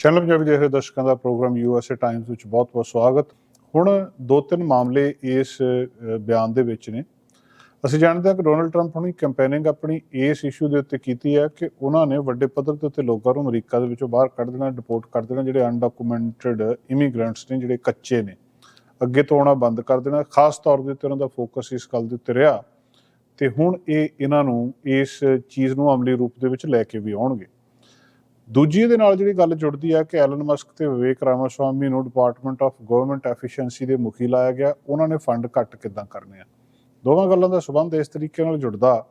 Channel Punjabi ਦੇਖ ਰਹੇ ਦਰਸ਼ਕਾਂ ਦਾ ਪ੍ਰੋਗਰਾਮ ਯੂਐਸਏ ਟਾਈਮਸ ਵਿੱਚ ਬਹੁਤ-ਬਹੁਤ ਸਵਾਗਤ। ਹੁਣ ਦੋ ਤਿੰਨ ਮਾਮਲੇ ਇਸ ਬਿਆਨ ਦੇ ਵਿੱਚ ਨੇ। ਅਸੀਂ ਜਾਣਦੇ ਹਾਂ ਕਿ ਡੋਨਲਡ ਟਰੰਪ ਹੁਣੀ ਕੈਂਪੇਨਿੰਗ ਆਪਣੀ ਇਸ ਇਸ਼ੂ ਦੇ ਉੱਤੇ ਕੀਤੀ ਹੈ ਕਿ ਉਹਨਾਂ ਨੇ ਵੱਡੇ ਪੱਧਰ ਦੇ ਉੱਤੇ ਲੋਕਾਂ ਨੂੰ ਅਮਰੀਕਾ ਦੇ ਵਿੱਚੋਂ ਬਾਹਰ ਕੱਢ ਦੇਣਾ ਡਿਪੋਰਟ ਕਰ ਦੇਣਾ, ਜਿਹੜੇ ਅਨਡਾਕੂਮੈਂਟਡ ਇਮੀਗ੍ਰੈਂਟਸ ਨੇ, ਜਿਹੜੇ ਕੱਚੇ ਨੇ। ਅੱਗੇ ਤੋਂ ਆਉਣਾ ਬੰਦ ਕਰ ਦੇਣਾ। ਖਾਸ ਤੌਰ ਦੇ ਉੱਤੇ ਉਹਨਾਂ ਦਾ ਫੋਕਸ ਇਸ ਗੱਲ ਦੇ ਉੱਤੇ ਰਿਹਾ। ਤੇ ਹੁਣ ਇਹ ਇਹਨਾਂ ਨੂੰ ਇਸ ਚੀਜ਼ ਨੂੰ ਅਮਲੀ ਰੂਪ ਦੇ ਵਿੱਚ ਲੈ ਕੇ ਵੀ ਆਉਣਗੇ। ਦੂਜੀ ਦੇ ਨਾਲ ਜਿਹੜੀ ਗੱਲ ਜੁੜਦੀ ਹੈ ਕਿ ਐਲਨ ਮਸਕ ਤੇ ਵਿਵੇਕ ਰਾਮਾਸਵਾਮੀ ਨੂੰ ਡਿਪਾਰਟਮੈਂਟ ਆਫ ਗਵਰਨਮੈਂਟ ਐਫੀਸ਼ੀਐਂਸੀ ਦੇ ਮੁਖੀ ਲਾਇਆ ਗਿਆ, ਉਹਨਾਂ ਨੇ ਫੰਡ ਘੱਟ ਕਿੱਦਾਂ ਕਰਨੇ ਆ? ਦੋਵਾਂ ਗੱਲਾਂ ਦਾ ਸਬੰਧ ਇਸ ਤਰੀਕੇ ਨਾਲ ਜੁੜਦਾ।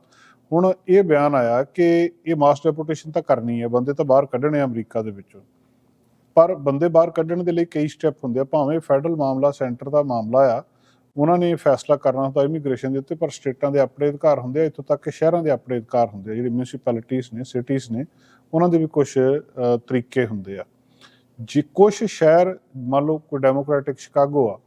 ਹੁਣ ਇਹ ਬਿਆਨ ਆਇਆ ਕਿ ਇਹ ਮਾਸ ਡੈਪੂਟੇਸ਼ਨ ਤਾਂ ਕਰਨੀ ਹੈ ਬੰਦੇ ਤਾਂ ਬਾਹਰ ਕੱਢਣੇ ਅਮਰੀਕਾ ਦੇ ਵਿੱਚੋਂ। ਪਰ ਬੰਦੇ ਬਾਹਰ ਕੱਢਣ ਦੇ ਲਈ ਕਈ ਸਟੈਪ ਹੁੰਦੇ ਆ, ਭਾਵੇਂ ਫੈਡਰਲ ਮਾਮਲਾ ਸੈਂਟਰ ਦਾ ਮਾਮਲਾ ਆ, ਉਹਨਾਂ ਨੇ ਫੈਸਲਾ ਕਰਨਾ ਹੁੰਦਾ ਇਮੀਗ੍ਰੇਸ਼ਨ ਦੇ ਉੱਤੇ, ਪਰ ਸਟੇਟਾਂ ਦੇ ਆਪਣੇ ਅਧਿਕਾਰ ਹੁੰਦੇ ਆ, ਇੱਥੋਂ ਤੱਕ ਕਿ ਸ਼ਹਿਰਾਂ ਦੇ ਆਪਣੇ ਅਧਿਕਾਰ ਹੁੰਦੇ ਆ, ਜਿਹੜੀ ਮਿਊਨਿਸਪੈਲਿਟੀਆਂ ਨੇ ਸਿਟੀਜ਼ ਨੇ ਉਹਨਾਂ ਦੇ ਵੀ ਕੁਝ ਤਰੀਕੇ ਹੁੰਦੇ ਆ। ਜੇ ਕੁਝ ਸ਼ਹਿਰ, ਮੰਨ ਲਓ ਕੋਈ ਡੈਮੋਕ੍ਰੈਟਿਕ ਸ਼ਿਕਾਗੋ ਆ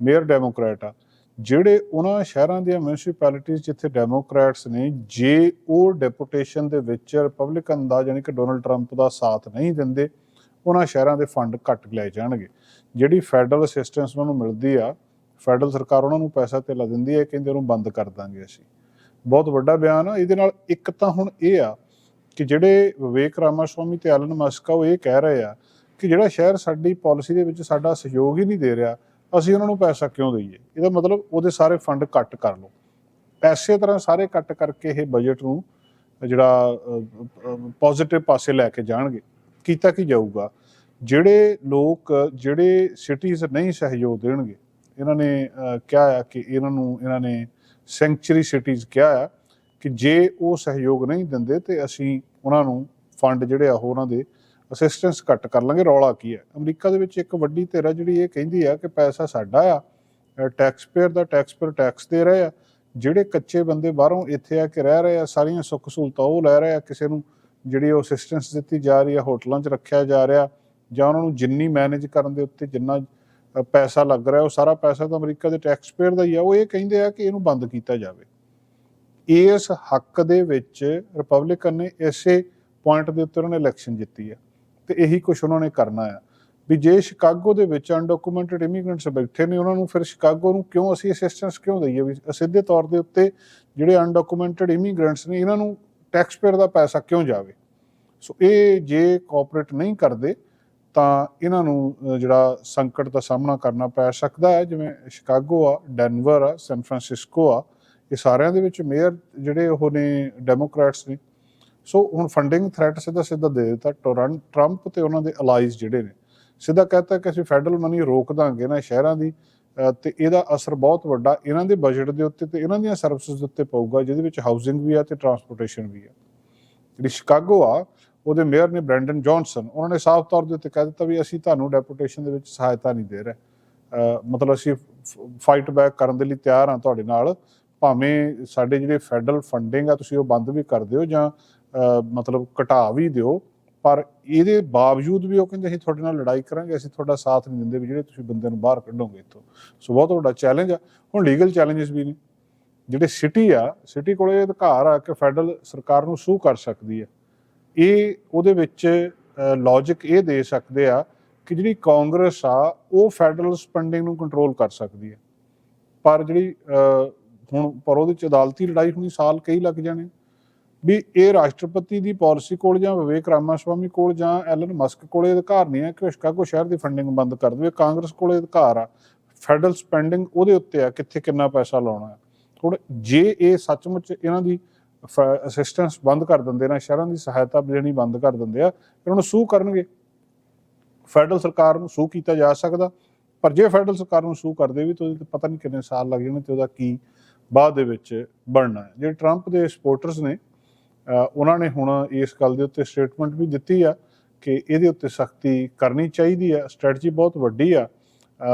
ਮੇਅਰ ਡੈਮੋਕ੍ਰੈਟ ਆ, ਜਿਹੜੇ ਉਹਨਾਂ ਸ਼ਹਿਰਾਂ ਦੀਆਂ ਮਿਊਨਿਸਪੈਲਿਟੀਆਂ ਜਿੱਥੇ ਡੈਮੋਕ੍ਰੈਟਸ ਨੇ, ਜੇ ਉਹ ਡੈਪੂਟੇਸ਼ਨ ਦੇ ਵਿੱਚ ਰਿਪਬਲਿਕਨ ਦਾ ਯਾਨੀ ਕਿ ਡੋਨਲਡ ਟਰੰਪ ਦਾ ਸਾਥ ਨਹੀਂ ਦਿੰਦੇ, ਉਹਨਾਂ ਸ਼ਹਿਰਾਂ ਦੇ ਫੰਡ ਘੱਟ ਲਏ ਜਾਣਗੇ। ਜਿਹੜੀ ਫੈਡਰਲ ਅਸਿਸਟੈਂਸ ਉਹਨਾਂ ਨੂੰ ਮਿਲਦੀ ਆ ਫੈਡਰਲ ਸਰਕਾਰ ਉਹਨਾਂ ਨੂੰ ਪੈਸਾ ਧੇਲਾ ਦਿੰਦੀ ਹੈ ਕਹਿੰਦੇ ਉਹਨੂੰ ਬੰਦ ਕਰ ਦਾਂਗੇ ਅਸੀਂ। ਬਹੁਤ ਵੱਡਾ ਬਿਆਨ ਆ, ਇਹਦੇ ਨਾਲ ਇੱਕ ਤਾਂ ਹੁਣ ਇਹ ਆ ਕਿ ਜਿਹੜੇ ਵਿਵੇਕ ਰਾਮਾਸਵਾਮੀ ਤੇ ਐਲਨ ਮਸਕ ਆ, ਉਹ ਇਹ ਕਹਿ ਰਹੇ ਆ ਕਿ ਜਿਹੜਾ ਸ਼ਹਿਰ ਸਾਡੀ ਪਾਲਿਸੀ ਦੇ ਵਿੱਚ ਸਾਡਾ ਸਹਿਯੋਗ ਹੀ ਨਹੀਂ ਦੇ ਰਿਹਾ, ਅਸੀਂ ਉਹਨਾਂ ਨੂੰ ਪੈਸਾ ਕਿਉਂ ਦਈਏ? ਇਹਦਾ ਮਤਲਬ ਉਹਦੇ ਸਾਰੇ ਫੰਡ ਕੱਟ ਕਰ ਲਓ। ਐਸੇ ਤਰ੍ਹਾਂ ਸਾਰੇ ਕੱਟ ਕਰਕੇ ਇਹ ਬਜਟ ਨੂੰ ਜਿਹੜਾ ਪੋਜ਼ਿਟਿਵ ਪਾਸੇ ਲੈ ਕੇ ਜਾਣਗੇ। ਕੀਤਾ ਕੀ ਜਾਊਗਾ? ਜਿਹੜੇ ਲੋਕ, ਜਿਹੜੇ ਸਿਟੀਜ਼ ਨਹੀਂ ਸਹਿਯੋਗ ਦੇਣਗੇ, ਇਹਨਾਂ ਨੇ ਕਿਹਾ ਆ ਕਿ ਇਹਨਾਂ ਨੂੰ, ਇਹਨਾਂ ਨੇ ਸੈਂਚਰੀ ਸਿਟੀਜ਼ ਕਿਹਾ ਆ ਕਿ ਜੇ ਉਹ ਸਹਿਯੋਗ ਨਹੀਂ ਦਿੰਦੇ ਤੇ ਅਸੀਂ ਉਹਨਾਂ ਨੂੰ ਫੰਡ ਜਿਹੜੇ ਆ ਉਹ ਉਹਨਾਂ ਦੇ ਅਸਿਸਟੈਂਸ ਘੱਟ ਕਰ ਲਾਂਗੇ। ਰੌਲਾ ਕੀ ਹੈ? ਅਮਰੀਕਾ ਦੇ ਵਿੱਚ ਇੱਕ ਵੱਡੀ ਧਿਰ ਆ ਜਿਹੜੀ ਇਹ ਕਹਿੰਦੀ ਆ ਕਿ ਪੈਸਾ ਸਾਡਾ ਆ ਟੈਕਸ ਪੇਅਰ ਦਾ ਟੈਕਸ ਪੇਅਰ ਟੈਕਸ ਦੇ ਰਹੇ ਆ। ਜਿਹੜੇ ਕੱਚੇ ਬੰਦੇ ਬਾਹਰੋਂ ਇੱਥੇ ਆ ਕੇ ਰਹਿ ਰਹੇ ਆ, ਸਾਰੀਆਂ ਸੁੱਖ ਸਹੂਲਤਾਂ ਉਹ ਲੈ ਰਹੇ ਆ। ਕਿਸੇ ਨੂੰ ਜਿਹੜੀ ਉਹ ਅਸਿਸਟੈਂਸ ਦਿੱਤੀ ਜਾ ਰਹੀ ਆ, ਹੋਟਲਾਂ 'ਚ ਰੱਖਿਆ ਜਾ ਰਿਹਾ ਜਾਂ ਉਹਨਾਂ ਨੂੰ ਜਿੰਨੀ ਮੈਨੇਜ ਕਰਨ ਦੇ ਉੱਤੇ ਜਿੰਨਾ ਪੈਸਾ ਲੱਗ ਰਿਹਾ, ਉਹ ਸਾਰਾ ਪੈਸਾ ਤਾਂ ਅਮਰੀਕਾ ਦੇ ਟੈਕਸ ਪੇਅਰ ਦਾ ਹੀ ਆ। ਉਹ ਇਹ ਕਹਿੰਦੇ ਆ ਕਿ ਇਹਨੂੰ ਬੰਦ ਕੀਤਾ ਜਾਵੇ। ਇਸ ਹੱਕ ਦੇ ਵਿੱਚ ਰਿਪਬਲਿਕਨ ਨੇ ਇਸੇ ਪੁਆਇੰਟ ਦੇ ਉੱਤੇ ਉਹਨਾਂ ਨੇ ਇਲੈਕਸ਼ਨ ਜਿੱਤੀ ਆ ਤੇ ਇਹੀ ਕੁਝ ਉਹਨਾਂ ਨੇ ਕਰਨਾ ਆ ਵੀ ਜੇ ਸ਼ਿਕਾਗੋ ਦੇ ਵਿੱਚ ਅਨਡਾਕੂਮੈਂਟਡ ਇਮੀਗ੍ਰੈਂਟਸ ਬੈਠੇ ਨੇ, ਉਹਨਾਂ ਨੂੰ ਫਿਰ ਸ਼ਿਕਾਗੋ ਨੂੰ ਕਿਉਂ ਅਸੀਂ ਅਸਿਸਟੈਂਸ ਕਿਉਂ ਦਈਏ? ਵੀ ਸਿੱਧੇ ਤੌਰ ਦੇ ਉੱਤੇ ਜਿਹੜੇ ਅਨਡਾਕੂਮੈਂਟਡ ਇਮੀਗ੍ਰੈਂਟਸ ਨੇ, ਇਹਨਾਂ ਨੂੰ ਟੈਕਸ ਪੇਅਰ ਦਾ ਪੈਸਾ ਕਿਉਂ ਜਾਵੇ? ਸੋ ਇਹ ਜੇ ਕੋਆਪਰੇਟ ਨਹੀਂ ਕਰਦੇ, ਤਾਂ ਇਹਨਾਂ ਨੂੰ ਜਿਹੜਾ ਸੰਕਟ ਦਾ ਸਾਹਮਣਾ ਕਰਨਾ ਪੈ ਸਕਦਾ ਹੈ। ਜਿਵੇਂ ਸ਼ਿਕਾਗੋ ਆ ਡੈਨਵਰ ਆ ਸੈਨ ਫਰਾਂਸਿਸਕੋ ਆ ਇਹ ਸਾਰਿਆਂ ਦੇ ਵਿੱਚ ਮੇਅਰ ਜਿਹੜੇ ਉਹ ਨੇ ਡੈਮੋਕ੍ਰੈਟਸ ਨੇ। ਸੋ ਹੁਣ ਫੰਡਿੰਗ ਥ੍ਰੈਟ ਸਿੱਧਾ ਸਿੱਧਾ ਦੇ ਦਿੱਤਾ। ਟਰੰਪ ਤੇ ਉਹਨਾਂ ਦੇ ਅਲਾਈਜ਼ ਜਿਹੜੇ ਨੇ। ਸਿੱਧਾ ਕਹਤਾ ਕਿ ਅਸੀਂ ਫੈਡਰਲ ਮਨੀ ਰੋਕ ਦਾਂਗੇ ਨਾ ਸ਼ਹਿਰਾਂ ਦੀ। ਤੇ ਇਹਦਾ ਅਸਰ ਬਹੁਤ ਵੱਡਾ ਇਹਨਾਂ ਦੇ ਬਜਟ ਦੇ ਉੱਤੇ ਤੇ ਇਹਨਾਂ ਦੀਆਂ ਸਰਵਿਸਿਜ਼ ਦੇ ਉੱਤੇ ਪਊਗਾ ਜਿਹਦੇ ਵਿੱਚ ਹਾਊਸਿੰਗ ਵੀ ਆ ਤੇ ਟਰਾਂਸਪੋਰਟੇਸ਼ਨ ਵੀ ਆ। ਜਿਹੜੀ ਸ਼ਿਕਾਗੋ ਆ ਉਹਦੇ ਮੇਅਰ ਨੇ ਬ੍ਰੈਂਡਨ ਜੌਨਸਨ ਉਹਨਾਂ ਨੇ ਸਾਫ਼ ਤੌਰ ਦੇ ਉੱਤੇ ਕਹਿ ਦਿੱਤਾ ਵੀ ਅਸੀਂ ਤੁਹਾਨੂੰ ਡੈਪੂਟੇਸ਼ਨ ਦੇ ਵਿੱਚ ਸਹਾਇਤਾ ਨਹੀਂ ਦੇ ਰਹੇ। ਅ, ਮਤਲਬ ਅਸੀਂ ਫਾਈਟ ਬੈਕ ਕਰਨ ਦੇ ਲਈ ਤਿਆਰ ਹਾਂ ਤੁਹਾਡੇ ਨਾਲ। ਭਾਵੇਂ ਸਾਡੇ ਜਿਹੜੇ ਫੈਡਰਲ ਫੰਡਿੰਗ ਆ, ਤੁਸੀਂ ਉਹ ਬੰਦ ਵੀ ਕਰ ਦਿਓ ਜਾਂ ਮਤਲਬ ਘਟਾ ਵੀ ਦਿਓ, ਪਰ ਇਹਦੇ ਬਾਵਜੂਦ ਵੀ ਉਹ ਕਹਿੰਦੇ ਅਸੀਂ ਤੁਹਾਡੇ ਨਾਲ ਲੜਾਈ ਕਰਾਂਗੇ, ਅਸੀਂ ਤੁਹਾਡਾ ਸਾਥ ਨਹੀਂ ਦਿੰਦੇ ਵੀ ਜਿਹੜੇ ਤੁਸੀਂ ਬੰਦੇ ਨੂੰ ਬਾਹਰ ਕੱਢੋਗੇ ਇੱਥੋਂ। ਸੋ ਬਹੁਤ ਵੱਡਾ ਚੈਲੰਜ ਆ। ਹੁਣ ਲੀਗਲ ਚੈਲੰਜਸ ਵੀ ਨੇ। ਜਿਹੜੇ ਸਿਟੀ ਆ ਸਿਟੀ ਕੋਲੇ ਇਹ ਅਧਿਕਾਰ ਆ ਕਿ ਫੈਡਰਲ ਸਰਕਾਰ ਨੂੰ ਸੂ ਕਰ ਸਕਦੀ ਹੈ ਇਹ, ਉਹਦੇ ਵਿੱਚ ਲੌਜੀਕ ਇਹ ਦੇ ਸਕਦੇ ਆ ਕਿ ਜਿਹੜੀ ਕਾਂਗਰਸ ਆ, ਉਹ ਫੈਡਰਲ ਸਪੈਂਡਿੰਗ ਨੂੰ ਕੰਟਰੋਲ ਕਰ ਸਕਦੀ ਹੈ ਪਰ ਜਿਹੜੀ ਹੁਣ ਪਰ ਉਹਦੇ ਚ ਅਦਾਲਤੀ ਲੜਾਈ ਹੋਣੀ ਸਾਲ ਕਈ ਲੱਗ ਜਾਣੇ। ਵੀ ਇਹ ਰਾਸ਼ਟਰਪਤੀ ਦੀ ਪਾਲਿਸੀ ਕੋਲ ਜਾਂ ਵਿਵੇਕ ਰਾਮਾਸਵਾਮੀ ਕੋਲ ਜਾਂ ਐਲਨ ਮਸਕ ਕੋਲੇ ਅਧਿਕਾਰ ਨਹੀਂ ਹੈ ਕਿ ਉਹ ਸ਼ਹਿਰ ਦੀ ਫੰਡਿੰਗ ਬੰਦ ਕਰ ਦੇਵੇ। ਕਾਂਗਰਸ ਕੋਲੇ ਅਧਿਕਾਰ ਆ। ਫੈਡਰਲ ਸਪੈਂਡਿੰਗ ਉਹਦੇ ਉੱਤੇ ਆ, ਕਿੱਥੇ ਕਿੰਨਾ ਪੈਸਾ ਲਾਉਣਾ ਹੈ। ਹੁਣ ਜੇ ਇਹ ਸੱਚਮੁੱਚ ਇਹਨਾਂ ਦੀ ਅਸਿਸਟੈਂਸ ਬੰਦ ਕਰ ਦਿੰਦੇ ਨਾ, ਸ਼ਹਿਰਾਂ ਦੀ ਸਹਾਇਤਾ ਦੇਣੀ ਬੰਦ ਕਰ ਦਿੰਦੇ ਆ, ਫਿਰ ਉਹਨੂੰ ਸੂ ਕਰਨਗੇ। ਫੈਡਰਲ ਸਰਕਾਰ ਨੂੰ ਸੂ ਕੀਤਾ ਜਾ ਸਕਦਾ। ਪਰ ਜੇ ਫੈਡਰਲ ਸਰਕਾਰ ਨੂੰ ਸੂ ਕਰਦੇ ਵੀ ਤਾਂ ਪਤਾ ਨਹੀਂ ਕਿੰਨੇ ਸਾਲ ਲੱਗ ਜਾਣੇ ਤੇ ਉਹਦਾ ਕੀ ਬਾਅਦ ਦੇ ਵਿੱਚ ਬਣਨਾ ਹੈ। ਜਿਹੜੇ ਟਰੰਪ ਦੇ ਸਪੋਰਟਰਸ ਨੇ ਉਹਨਾਂ ਨੇ ਹੁਣ ਇਸ ਗੱਲ ਦੇ ਉੱਤੇ ਸਟੇਟਮੈਂਟ ਵੀ ਦਿੱਤੀ ਆ ਕਿ ਇਹਦੇ ਉੱਤੇ ਸਖਤੀ ਕਰਨੀ ਚਾਹੀਦੀ ਆ। ਸਟ੍ਰੈਟਜੀ ਬਹੁਤ ਵੱਡੀ ਆ।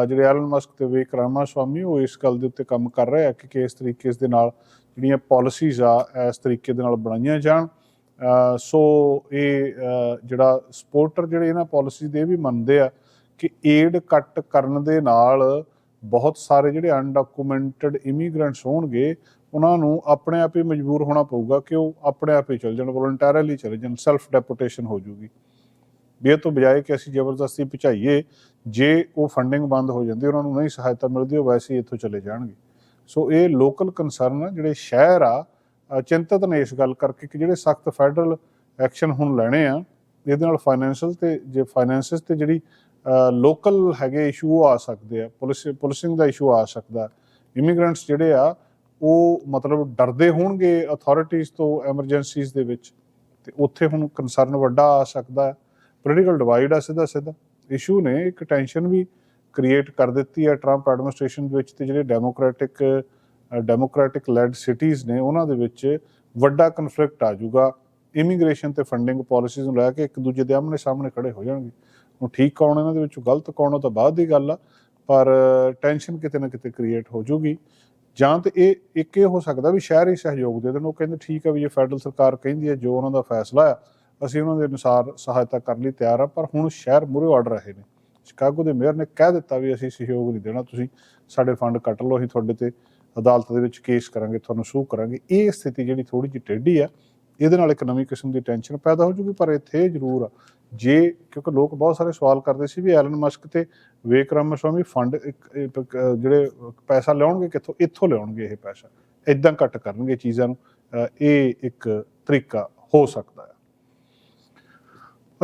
ਜਿਹੜੇ ਐਲਨ ਮਸਕ ਤੇ ਵਿਵੇਕ ਰਾਮਾਸਵਾਮੀ ਉਹ ਇਸ ਗੱਲ ਦੇ ਉੱਤੇ ਕੰਮ ਕਰ ਰਹੇ ਆ ਕਿ ਕਿਸ ਤਰੀਕੇ ਇਸ ਦੇ ਨਾਲ ਜਿਹੜੀਆਂ ਪਾਲਿਸੀਜ਼ ਆ, ਇਸ ਤਰੀਕੇ ਦੇ ਨਾਲ ਬਣਾਈਆਂ ਜਾਣ। ਸੋ ਇਹ ਜਿਹੜਾ ਸਪੋਰਟਰ ਜਿਹੜੇ ਇਹਨਾਂ ਪਾਲਿਸੀ ਦੇ ਇਹ ਵੀ ਮੰਨਦੇ ਆ ਕਿ ਏਡ ਕੱਟ ਕਰਨ ਦੇ ਨਾਲ ਬਹੁਤ ਸਾਰੇ ਜਿਹੜੇ ਅਨਡਾਕੂਮੈਂਟਡ ਇਮੀਗ੍ਰੈਂਟਸ ਹੋਣਗੇ, ਉਹਨਾਂ ਨੂੰ ਆਪਣੇ ਆਪ ਹੀ ਮਜਬੂਰ ਹੋਣਾ ਪਊਗਾ ਕਿ ਉਹ ਆਪਣੇ ਆਪ ਹੀ ਚਲ ਜਾਣ ਵੋਲੰਟਰਲੀ ਚਲੇ ਜਾਣ ਸੈਲਫ ਡੈਪੂਟੇਸ਼ਨ ਹੋ ਜੂਗੀ। ਵੀ ਇਹ ਤੋਂ ਬਜਾਏ ਕਿ ਅਸੀਂ ਜ਼ਬਰਦਸਤੀ ਪਹੁੰਚਾਈਏ ਜੇ ਉਹ ਫੰਡਿੰਗ ਬੰਦ ਹੋ ਜਾਂਦੀ, ਉਹਨਾਂ ਨੂੰ ਨਹੀਂ ਸਹਾਇਤਾ ਮਿਲਦੀ, ਉਹ ਵੈਸੇ ਹੀ ਇੱਥੋਂ ਚਲੇ ਜਾਣਗੇ। ਸੋ ਇਹ ਲੋਕਲ ਕੰਸਰਨ ਆ, ਜਿਹੜੇ ਸ਼ਹਿਰ ਆ ਚਿੰਤਤ ਨੇ ਇਸ ਗੱਲ ਕਰਕੇ ਕਿ ਜਿਹੜੇ ਸਖਤ ਫੈਡਰਲ ਐਕਸ਼ਨ ਹੁਣ ਲੈਣੇ ਆ, ਇਹਦੇ ਨਾਲ ਫਾਈਨੈਂਸ਼ੀਅਲ ਤੇ, ਜੇ ਫਾਈਨੈਂਸਿਸ ਤੇ ਜਿਹੜੀ ਲੋਕਲ ਹੈਗੇ ਇਸ਼ੂ ਆ ਸਕਦੇ ਆ, ਪੁਲਿਸ, ਪੁਲਿਸਿੰਗ ਦਾ ਇਸ਼ੂ ਆ ਸਕਦਾ। ਇਮੀਗ੍ਰੈਂਟਸ ਜਿਹੜੇ ਆ, ਉਹ ਮਤਲਬ ਡਰਦੇ ਹੋਣਗੇ ਅਥਾਰਟੀਜ਼ ਤੋਂ ਐਮਰਜੈਂਸੀਜ਼ ਦੇ ਵਿੱਚ। ਤੇ ਉੱਥੇ ਹੁਣ ਕੰਸਰਨ ਵੱਡਾ ਆ ਸਕਦਾ ਹੈ। ਪੋਲੀਟੀਕਲ ਡਿਵਾਈਡ ਆ ਸਿੱਧਾ ਸਿੱਧਾ। ਇਸ਼ੂ ਨੇ ਇੱਕ ਟੈਨਸ਼ਨ ਵੀ ਕ੍ਰੀਏਟ ਕਰ ਦਿੱਤੀ ਹੈ ਟਰੰਪ ਐਡਮਿਨਿਸਟ੍ਰੇਸ਼ਨ ਦੇ ਵਿੱਚ ਤੇ ਜਿਹੜੇ ਡੈਮੋਕ੍ਰੈਟਿਕ ਡੈਮੋਕ੍ਰੈਟਿਕ ਲੈਡ ਸਿਟੀਜ਼ ਨੇ ਉਹਨਾਂ ਦੇ ਵਿੱਚ ਵੱਡਾ ਕਨਫਲਿਕਟ ਆ ਜਾਊਗਾ। ਇਮੀਗ੍ਰੇਸ਼ਨ ਤੇ ਫੰਡਿੰਗ ਪਾਲਿਸੀਜ਼ ਨੂੰ ਲੈ ਕੇ ਇੱਕ ਦੂਜੇ ਦੇ ਆਮਣੇ ਸਾਹਮਣੇ ਖੜੇ ਹੋ ਜਾਣਗੇ। ਹੁਣ ਠੀਕ ਕੌਣ ਇਹਨਾਂ ਦੇ ਵਿੱਚੋਂ, ਗਲਤ ਕੌਣ ਉਹ ਤਾਂ ਬਾਅਦ ਦੀ ਗੱਲ ਆ, ਪਰ ਟੈਨਸ਼ਨ ਕਿਤੇ ਨਾ ਕਿਤੇ ਕ੍ਰੀਏਟ ਹੋ ਜਾਊਗੀ ਜਾਂ ਤੇ ਇਹ, ਇੱਕ ਇਹ ਹੋ ਸਕਦਾ ਵੀ ਸ਼ਹਿਰ ਹੀ ਸਹਿਯੋਗ ਦੇ ਦੇਣ, ਉਹ ਕਹਿੰਦੇ ਠੀਕ ਆ ਵੀ ਜੇ ਫੈਡਰਲ ਸਰਕਾਰ ਕਹਿੰਦੀ ਹੈ ਜੋ ਉਹਨਾਂ ਦਾ ਫੈਸਲਾ ਆ, ਅਸੀਂ ਉਹਨਾਂ ਦੇ ਅਨੁਸਾਰ ਸਹਾਇਤਾ ਕਰਨ ਲਈ ਤਿਆਰ ਆ, ਪਰ ਹੁਣ ਸ਼ਹਿਰ ਮੂਹਰੇ ਆਰਡਰ ਰਹੇ ਨੇ। ਸ਼ਿਕਾਗੋ ਦੇ ਮੇਅਰ ਨੇ ਕਹਿ ਦਿੱਤਾ ਵੀ ਅਸੀਂ ਸਹਿਯੋਗ ਨਹੀਂ ਦੇਣਾ, ਤੁਸੀਂ ਸਾਡੇ ਫੰਡ ਕੱਟ ਲਓ, ਅਸੀਂ ਤੁਹਾਡੇ ਤੇ ਅਦਾਲਤ ਦੇ ਵਿੱਚ ਕੇਸ ਕਰਾਂਗੇ, ਤੁਹਾਨੂੰ ਸੂ ਕਰਾਂਗੇ। ਇਹ ਸਥਿਤੀ ਜਿਹੜੀ ਥੋੜੀ ਜਿਹੀ ਟੇਢੀ ਆ ਇਹਦੇ ਨਾਲ ਇੱਕ ਨਵੀਂ ਕਿਸਮ ਦੀ ਟੈਨਸ਼ਨ ਪੈਦਾ ਹੋ ਜੂਗੀ ਪਰ ਇੱਥੇ ਜ਼ਰੂਰ ਆ। ਜੇ ਕਿਉਂਕਿ ਲੋਕ ਬਹੁਤ ਸਾਰੇ ਸਵਾਲ ਕਰਦੇ ਸੀ ਵੀ ਐਲਨ ਮਸਕ ਤੇ ਵੇਕ ਰਾਮਸਵਾਮੀ ਫੰਡ ਇੱਕ- ਜਿਹੜੇ ਪੈਸਾ ਲਿਆਉਣਗੇ ਕਿੱਥੋਂ? ਇੱਥੋਂ ਲਿਆਉਣਗੇ ਇਹ ਪੈਸਾ। ਇਦਾਂ ਕੱਟ ਕਰਨਗੇ ਚੀਜ਼ਾਂ ਨੂੰ। ਅ, ਇਹ ਇੱਕ ਤਰੀਕਾ ਹੋ ਸਕਦਾ ਹੈ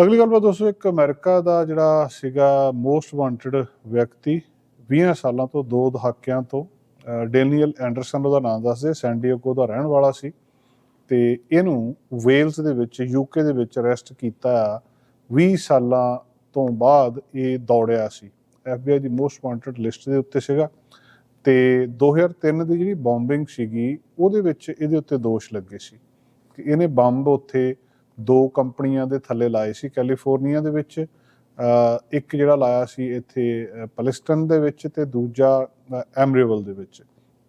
ਅਗਲੀ ਗੱਲ ਬਾਤ ਦੋਸਤੋ ਇੱਕ ਅਮਰੀਕਾ ਦਾ ਜਿਹੜਾ ਸੀਗਾ ਮੋਸਟ ਵਾਂਟਡ ਵਿਅਕਤੀ 20 ਸਾਲਾਂ ਤੋਂ ਦੋ ਦਹਾਕਿਆਂ ਤੋਂ ਅ, ਡੈਨੀਅਲ ਐਂਡਰਸਨ ਉਹਦਾ ਨਾਮ ਦੱਸਦੇ ਸੈਨ ਦਾ ਰਹਿਣ ਵਾਲਾ ਸੀ। ਤੇ ਇਹਨੂੰ ਵੇਲਸ ਦੇ ਵਿੱਚ, ਯੂਕੇ ਦੇ ਵਿੱਚ ਅਰੈਸਟ ਕੀਤਾ 20 ਸਾਲਾਂ ਤੋਂ ਬਾਅਦ ਇਹ ਦੌੜਿਆ ਸੀ। FBI ਦੀ ਮੋਸਟ ਵਾਂਟਡ ਲਿਸਟ ਦੇ ਉੱਤੇ ਸੀਗਾ। ਤੇ 2003 ਦੀ ਜਿਹੜੀ ਬੰਬਿੰਗ ਸੀਗੀ, ਉਹਦੇ ਵਿੱਚ ਇਹਦੇ ਉੱਤੇ ਦੋਸ਼ ਲੱਗੇ ਸੀ। ਕਿ ਇਹਨੇ ਬੰਬ ਉੱਥੇ ਦੋ ਕੰਪਨੀਆਂ ਦੇ ਥੱਲੇ ਲਾਏ ਸੀ, ਕੈਲੀਫੋਰਨੀਆ ਦੇ ਵਿੱਚ ਇੱਕ ਜਿਹੜਾ ਲਾਇਆ ਸੀ ਇੱਥੇ ਅਹ ਪਲਿਸਟਨ ਦੇ ਵਿੱਚ ਤੇ ਦੂਜਾ ਐਮਰੀਵਲ ਦੇ ਵਿੱਚ।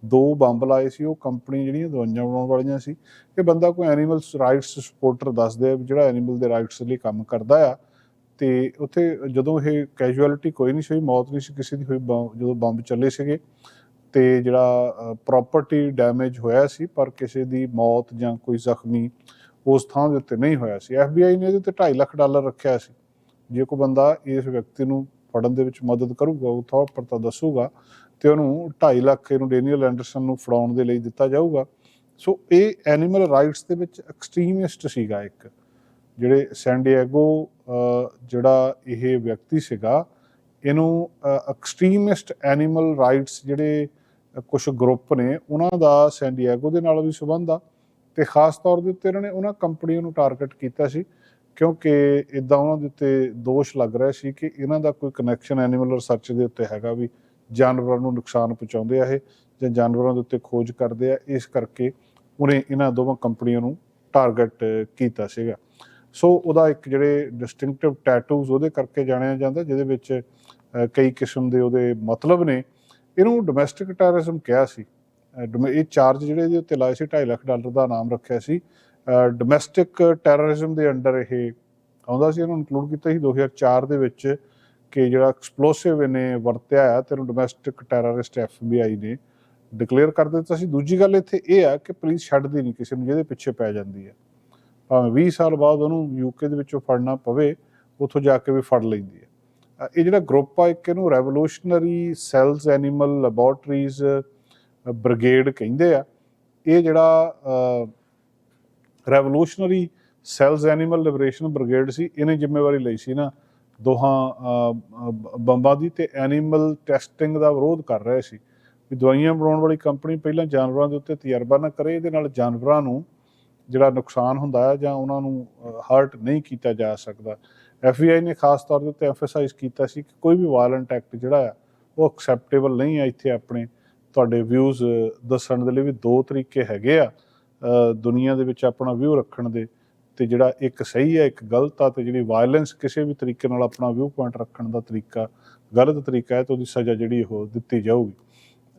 ਦੋ ਬੰਬ ਲਾਏ ਸੀ, ਉਹ ਕੰਪਨੀ ਜਿਹੜੀਆਂ ਦਵਾਈਆਂ ਬਣਾਉਣ ਵਾਲੀਆਂ ਸੀ। ਇਹ ਬੰਦਾ ਕੋਈ ਐਨੀਮਲ ਰਾਈਟਸ ਸਪੋਰਟਰ ਦੱਸਦੇ ਆ ਜਿਹੜਾ ਐਨੀਮਲ ਦੇ ਰਾਈਟਸ ਲਈ ਕੰਮ ਕਰਦਾ ਆ। ਤੇ ਉੱਥੇ ਜਦੋਂ ਇਹ ਕੈਜੂਅਲਿਟੀ ਕੋਈ ਨਹੀਂ ਸੀ ਮੌਤ ਨਹੀਂ ਸੀ ਕਿਸੇ ਦੀ ਹੋਈ ਬੰਬ- ਜਦੋਂ ਬੰਬ ਚੱਲੇ ਸੀਗੇ। ਤੇ ਜਿਹੜਾ ਪ੍ਰਾਪਰਟੀ ਡੈਮੇਜ ਹੋਇਆ ਸੀ, ਪਰ ਕਿਸੇ ਦੀ ਮੌਤ ਜਾਂ ਕੋਈ ਜ਼ਖਮੀ ਉਸ ਥਾਂ ਦੇ ਉੱਤੇ ਨਹੀਂ ਹੋਇਆ ਸੀ। FBI ਨੇ ਇਹਦੇ ਤੇ 2.5 ਲੱਖ ਡਾਲਰ ਰੱਖਿਆ ਸੀ। ਜੇ ਕੋਈ ਬੰਦਾ ਇਸ ਵਿਅਕਤੀ ਨੂੰ ਫੜਨ ਦੇ ਵਿੱਚ ਮਦਦ ਕਰੂਗਾ, ਉਹ ਥੋੜਾ ਪਰਤਾ ਦੱਸੂਗਾ ਤੇ ਉਹਨੂੰ 2.5 ਲੱਖ ਇਹਨੂੰ ਡੈਨੀਅਲ ਐਂਡਰਸਨ ਨੂੰ ਫੜਾਉਣ ਦੇ ਲਈ ਦਿੱਤਾ ਜਾਊਗਾ। ਸੋ ਇਹ ਐਨੀਮਲ ਰਾਈਟਸ ਦੇ ਵਿੱਚ ਐਕਸਟ੍ਰੀਮਿਸਟ ਸੀਗਾ ਇੱਕ, ਜਿਹੜੇ ਸੈਨ ਡਿਏਗੋ ਜਿਹੜਾ ਇਹ ਵਿਅਕਤੀ ਸੀਗਾ, ਇਹਨੂੰ ਐਕਸਟ੍ਰੀਮਿਸਟ ਐਨੀਮਲ ਰਾਈਟਸ ਜਿਹੜੇ ਕੁਝ ਗਰੁੱਪ ਨੇ, ਉਹਨਾਂ ਦਾ ਸੈਨ ਡਿਏਗੋ ਦੇ ਨਾਲ ਵੀ ਸੰਬੰਧ ਆ ਤੇ ਖਾਸ ਤੌਰ ਦੇ ਉੱਤੇ ਇਹਨਾਂ ਨੇ, ਉਹਨਾਂ ਕੰਪਨੀਆਂ ਨੂੰ ਟਾਰਗੇਟ ਕੀਤਾ ਸੀ। ਕਿਉਂਕਿ ਇਦਾਂ ਉਹਨਾਂ ਦੇ ਉੱਤੇ ਦੋਸ਼ ਲੱਗ ਰਿਹਾ ਸੀ ਕਿ ਇਹਨਾਂ ਦਾ ਕੋਈ ਕਨੈਕਸ਼ਨ ਐਨੀਮਲ ਰਿਸਰਚ ਦੇ ਉੱਤੇ ਹੈਗਾ ਵੀ ਜਾਨਵਰਾਂ ਨੂੰ ਨੁਕਸਾਨ ਪਹੁੰਚਾਉਂਦੇ ਆ ਇਹ ਜਾਂ ਜਾਨਵਰਾਂ ਦੇ ਉੱਤੇ ਖੋਜ ਕਰਦੇ ਆ, ਇਸ ਕਰਕੇ ਉਹਨੇ ਇਹਨਾਂ ਦੋਵਾਂ ਕੰਪਨੀਆਂ ਨੂੰ ਟਾਰਗੇਟ ਕੀਤਾ ਸੀਗਾ। ਸੋ ਉਹਦਾ ਇੱਕ ਜਿਹੜੇ ਡਿਸਟਿੰਕਟਿਵ ਟੈਟੂਜ਼ ਉਹਦੇ ਕਰਕੇ ਜਾਣਿਆ ਜਾਂਦਾ, ਜਿਹਦੇ ਵਿੱਚ ਕਈ ਕਿਸਮ ਦੇ ਉਹਦੇ ਮਤਲਬ ਨੇ। ਇਹਨੂੰ ਡੋਮੈਸਟਿਕ ਟੈਰਰਿਜ਼ਮ ਕਿਹਾ ਸੀ। ਇਹ ਚਾਰਜ ਜਿਹੜੇ ਇਹਦੇ ਉੱਤੇ ਲਾਏ ਸੀ 2.5 ਲੱਖ ਡਾਲਰ ਦਾ ਨਾਮ ਰੱਖਿਆ ਸੀ। ਡੋਮੈਸਟਿਕ ਟੈਰਰਿਜ਼ਮ ਦੇ ਅੰਡਰ ਇਹ ਆਉਂਦਾ ਸੀ, ਇਹਨੂੰ ਇਨਕਲੂਡ ਕੀਤਾ ਸੀ 2004 ਦੇ ਵਿੱਚ ਕਿ ਜਿਹੜਾ ਐਕਸਪਲੋਸਿਵ ਇਹਨੇ ਵਰਤਿਆ ਆ ਤੇ ਇਹਨੂੰ ਡੋਮੈਸਟਿਕ ਟੈਰਰਿਸਟ FBI ਨੇ ਡਿਕਲੇਅਰ ਕਰ ਦਿੱਤਾ ਸੀ। ਦੂਜੀ ਗੱਲ ਇੱਥੇ ਇਹ ਆ ਕਿ ਪੁਲਿਸ ਛੱਡਦੀ ਨਹੀਂ ਕਿਸੇ ਨੂੰ, ਜਿਹਦੇ ਪਿੱਛੇ ਪੈ ਜਾਂਦੀ ਹੈ ਭਾਵੇਂ 20 ਸਾਲ ਬਾਅਦ ਉਹਨੂੰ ਯੂਕੇ ਦੇ ਵਿੱਚੋਂ ਫੜਨਾ ਪਵੇ, ਉੱਥੋਂ ਜਾ ਕੇ ਵੀ ਫੜ ਲੈਂਦੀ ਹੈ ਇਹ ਜਿਹੜਾ ਗਰੁੱਪ ਆ, ਇੱਕ ਇਹਨੂੰ revolutionary cells animal laboratories brigade ਕਹਿੰਦੇ ਆ। ਇਹ ਜਿਹੜਾ revolutionary cells animal liberation brigade ਸੀ, ਇਹਨੇ ਜ਼ਿੰਮੇਵਾਰੀ ਲਈ ਸੀ ਨਾ। ਦੋਹਾਂ ਬੰਬਾਂ ਦੀ ਤੇ ਐਨੀਮਲ ਟੈਸਟਿੰਗ ਦਾ ਵਿਰੋਧ ਕਰ ਰਹੇ ਸੀ। ਵੀ ਦਵਾਈਆਂ ਬਣਾਉਣ ਵਾਲੀ ਕੰਪਨੀ ਪਹਿਲਾਂ ਜਾਨਵਰਾਂ ਦੇ ਉੱਤੇ ਤਜਰਬਾ ਨਾ ਕਰੇ, ਇਹਦੇ ਨਾਲ ਜਾਨਵਰਾਂ ਨੂੰ ਜਿਹੜਾ ਨੁਕਸਾਨ ਹੁੰਦਾ ਹੈ ਜਾਂ ਉਹਨਾਂ ਨੂੰ ਹਰਟ ਨਹੀਂ ਕੀਤਾ ਜਾ ਸਕਦਾ। FBI ਨੇ ਖਾਸ ਤੌਰ ਦੇ ਉੱਤੇ ਐਮਫਸਾਈਜ਼ ਕੀਤਾ ਸੀ ਕਿ ਕੋਈ ਵੀ ਵਾਇਲੈਂਟ ਐਕਟ ਜਿਹੜਾ ਆ, ਉਹ ਐਕਸੈਪਟੇਬਲ ਨਹੀਂ ਹੈ ਇੱਥੇ ਆਪਣੇ। ਤੁਹਾਡੇ ਵਿਊਜ਼ ਦੱਸਣ ਦੇ ਲਈ ਵੀ ਦੋ ਤਰੀਕੇ ਹੈਗੇ ਆ। ਦੁਨੀਆ ਦੇ ਵਿੱਚ ਆਪਣਾ ਵਿਊ ਰੱਖਣ ਦੇ ਤੇ ਜਿਹੜਾ ਇੱਕ ਸਹੀ ਹੈ, ਇੱਕ ਗਲਤ ਆ ਤੇ ਜਿਹੜੀ ਵਾਇਲੈਂਸ ਕਿਸੇ ਵੀ ਤਰੀਕੇ ਨਾਲ ਆਪਣਾ ਵਿਊ ਪੁਆਇੰਟ ਰੱਖਣ ਦਾ ਤਰੀਕਾ, ਗਲਤ ਤਰੀਕਾ ਹੈ ਤੇ ਉਹਦੀ ਸਜ਼ਾ ਜਿਹੜੀ ਉਹ ਦਿੱਤੀ ਜਾਊਗੀ।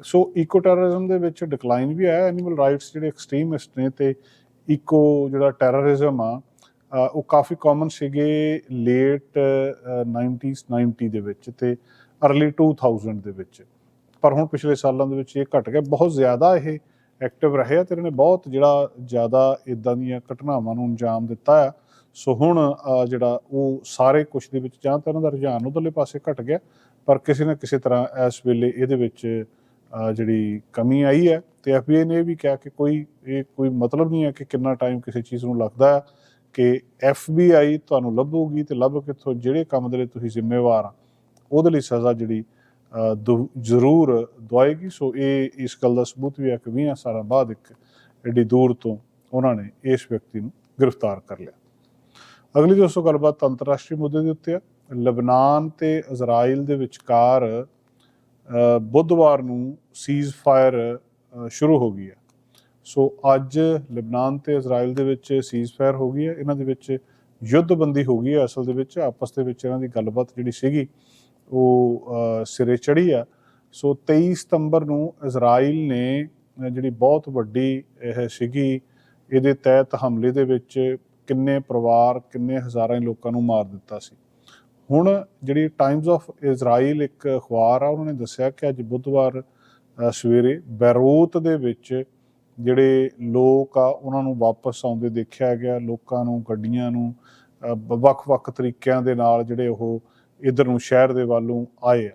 ਸੋ ਇਕੋ ਟੈਰਰਿਜ਼ਮ ਦੇ ਵਿੱਚ ਡਿਕਲਾਈਨ ਵੀ ਆਇਆ ਐਨੀਮਲ ਰਾਈਟਸ ਜਿਹੜੇ ਐਕਸਟ੍ਰੀਮਿਸਟ ਨੇ ਤੇ ਇਕੋ ਜਿਹੜਾ ਟੈਰਰਿਜ਼ਮ ਆ ਉਹ ਕਾਫੀ ਕਾਮਨ ਸੀਗੇ ਲੇਟ 90s 90 ਦੇ ਵਿੱਚ ਤੇ ਅਰਲੀ 2000 ਦੇ ਵਿੱਚ। ਪਰ ਹੁਣ ਪਿਛਲੇ ਸਾਲਾਂ ਦੇ ਵਿੱਚ ਇਹ ਘਟ ਗਿਆ, ਬਹੁਤ ਜ਼ਿਆਦਾ ਇਹ ਐਕਟਿਵ ਰਹੇ ਆ ਤੇ ਇਹਨਾਂ ਨੇ ਬਹੁਤ ਜਿਹੜਾ ਜ਼ਿਆਦਾ ਇਦਾਂ ਦੀਆਂ ਘਟਨਾਵਾਂ ਨੂੰ ਅੰਜਾਮ ਦਿੱਤਾ ਆ। ਸੋ ਹੁਣ ਜਿਹੜਾ ਉਹ ਸਾਰੇ ਕੁਝ ਦੇ ਵਿੱਚ ਜਾਂ ਤਾਂ ਉਹਨਾਂ ਦਾ ਰੁਝਾਨ ਉਧਰਲੇ ਪਾਸੇ ਘਟ ਗਿਆ, ਪਰ ਕਿਸੇ ਨਾ ਕਿਸੇ ਤਰ੍ਹਾਂ ਇਸ ਵੇਲੇ ਇਹਦੇ ਵਿੱਚ ਜਿਹੜੀ ਕਮੀ ਆਈ ਹੈ। ਤੇ ਐਫਬੀਆਈ ਨੇ ਇਹ ਵੀ ਕਿਹਾ ਕਿ ਕੋਈ, ਇਹ ਕੋਈ ਮਤਲਬ ਨਹੀਂ ਹੈ ਕਿ ਕਿੰਨਾ ਟਾਈਮ ਕਿਸੇ ਚੀਜ਼ ਨੂੰ ਲੱਗਦਾ ਹੈ ਕਿ ਐਫਬੀਆਈ ਤੁਹਾਨੂੰ ਲੱਭੂਗੀ ਤੇ ਲੱਭ ਕੇ ਜਿਹੜੇ ਕੰਮ ਦੇ ਲਈ ਤੁਸੀਂ ਜ਼ਿੰਮੇਵਾਰ ਆ, ਉਹਦੇ ਲਈ ਸਜ਼ਾ ਜਿਹੜੀ ਜ਼ਰੂਰ ਦਵਾਏਗੀ। ਸੋ ਇਹ ਇਸ ਗੱਲ ਦਾ ਸਬੂਤ ਵੀ ਹੈ ਕਿ 20 ਸਾਲਾਂ ਬਾਅਦ ਇੱਕ ਐਡੀ ਦੂਰ ਤੋਂ ਉਹਨਾਂ ਨੇ ਇਸ ਵਿਅਕਤੀ ਨੂੰ ਗ੍ਰਿਫਤਾਰ ਕਰ ਲਿਆ। ਅਗਲੀ ਦੋਸਤੋ ਗੱਲਬਾਤ ਅੰਤਰਰਾਸ਼ਟਰੀ ਮੁੱਦੇ ਦੇ ਉੱਤੇ ਹੈ ਲਬਨਾਨ ਤੇ ਇਜ਼ਰਾਈਲ ਦੇ ਵਿਚਕਾਰ ਅ, ਬੁੱਧਵਾਰ ਨੂੰ ਸੀਜ਼ ਫਾਇਰ ਸ਼ੁਰੂ ਹੋ ਗਈ ਹੈ। ਸੋ ਅੱਜ ਲਬਨਾਨ ਤੇ ਇਜ਼ਰਾਈਲ ਦੇ ਵਿੱਚ ਸੀਜ਼ ਫਾਇਰ ਹੋ ਗਈ ਹੈ। ਇਹਨਾਂ ਦੇ ਵਿੱਚ ਯੁੱਧਬੰਦੀ ਹੋ ਗਈ ਹੈ। ਅਸਲ ਦੇ ਵਿੱਚ ਆਪਸ ਦੇ ਵਿੱਚ ਇਹਨਾਂ ਦੀ ਗੱਲਬਾਤ ਜਿਹੜੀ ਸੀਗੀ ਉਹ ਸਿਰੇ ਚੜੀ ਆ। ਸੋ 23 ਸਤੰਬਰ ਨੂੰ ਇਜ਼ਰਾਈਲ ਨੇ ਜਿਹੜੀ ਬਹੁਤ ਵੱਡੀ ਇਹ ਸੀਗੀ ਇਹਦੇ ਤਹਿਤ ਹਮਲੇ ਦੇ ਵਿੱਚ ਕਿੰਨੇ ਪਰਿਵਾਰ ਕਿੰਨੇ ਹਜ਼ਾਰਾਂ ਲੋਕਾਂ ਨੂੰ ਮਾਰ ਦਿੱਤਾ ਸੀ। ਹੁਣ ਜਿਹੜੀ ਟਾਈਮਸ ਆਫ ਇਜ਼ਰਾਈਲ ਇੱਕ ਅਖਬਾਰ ਆ ਉਹਨਾਂ ਨੇ ਦੱਸਿਆ ਕਿ ਅੱਜ ਬੁੱਧਵਾਰ ਸਵੇਰੇ ਬੈਰੂਤ ਦੇ ਵਿੱਚ ਜਿਹੜੇ ਲੋਕ ਆ ਉਹਨਾਂ ਨੂੰ ਵਾਪਸ ਆਉਂਦੇ ਦੇਖਿਆ ਗਿਆ। ਲੋਕਾਂ ਨੂੰ ਗੱਡੀਆਂ ਨੂੰ ਅ, ਵੱਖ-ਵੱਖ ਤਰੀਕਿਆਂ ਦੇ ਨਾਲ ਜਿਹੜੇ ਉਹ ਇਧਰ ਨੂੰ ਸ਼ਹਿਰ ਦੇ ਵੱਲੋਂ ਆਏ ਆ।